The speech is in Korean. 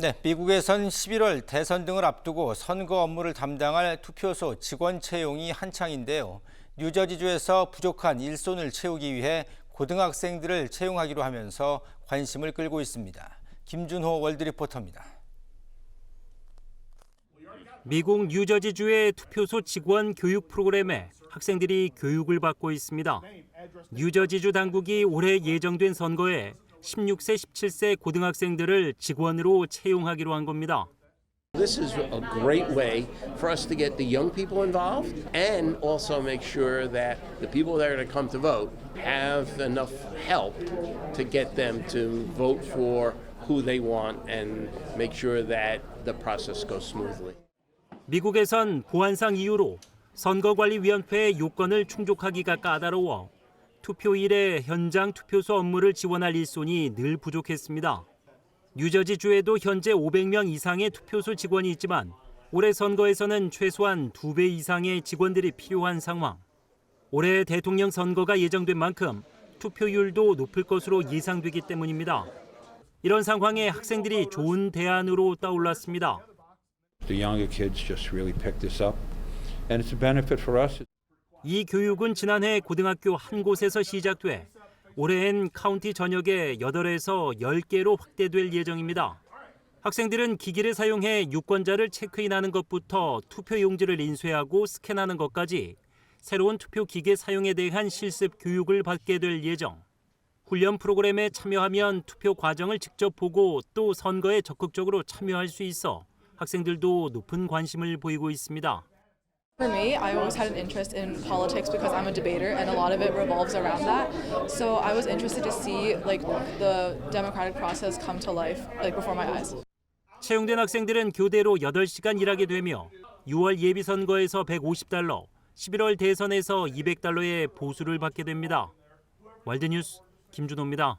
네, 미국에선 11월 대선 등을 앞두고 선거 업무를 담당할 투표소 직원 채용이 한창인데요. 뉴저지주에서 부족한 일손을 채우기 위해 고등학생들을 채용하기로 하면서 관심을 끌고 있습니다. 김준호 월드 리포터입니다. 미국 뉴저지주의 투표소 직원 교육 프로그램에 학생들이 교육을 받고 있습니다. 뉴저지주 당국이 올해 예정된 선거에 16세, 17세 고등학생들을 직원으로 채용하기로 한 겁니다. This is a great way for us to get the young people involved and also make sure that the people that are going to come to vote have enough help to get them to vote for who they want and make sure that the process goes smoothly. 미국에선 보안상 이유로 선거관리위원회의 요건을 충족하기가 까다로워 투표일에 현장 투표소 업무를 지원할 일손이 늘 부족했습니다. 뉴저지 주에도 현재 500명 이상의 투표소 직원이 있지만 올해 선거에서는 최소한 2배 이상의 직원들이 필요한 상황. 올해 대통령 선거가 예정된 만큼 투표율도 높을 것으로 예상되기 때문입니다. 이런 상황에 학생들이 좋은 대안으로 떠올랐습니다. The younger kids just really picked this up, and it's a benefit for us. 이 교육은 지난해 고등학교 한 곳에서 시작돼 올해엔 카운티 전역에 8에서 10개로 확대될 예정입니다. 학생들은 기기를 사용해 유권자를 체크인하는 것부터 투표 용지를 인쇄하고 스캔하는 것까지 새로운 투표 기계 사용에 대한 실습 교육을 받게 될 예정. 훈련 프로그램에 참여하면 투표 과정을 직접 보고 또 선거에 적극적으로 참여할 수 있어 학생들도 높은 관심을 보이고 있습니다. For me, I always had an interest in politics because I'm a debater and a lot of it revolves around that. So I was interested to see like the democratic process come to life like before my eyes. 채용된 학생들은 교대로 8시간 일하게 되며 6월 예비 선거에서 150달러, 11월 대선에서 200달러의 보수를 받게 됩니다. 월드뉴스 김준호입니다.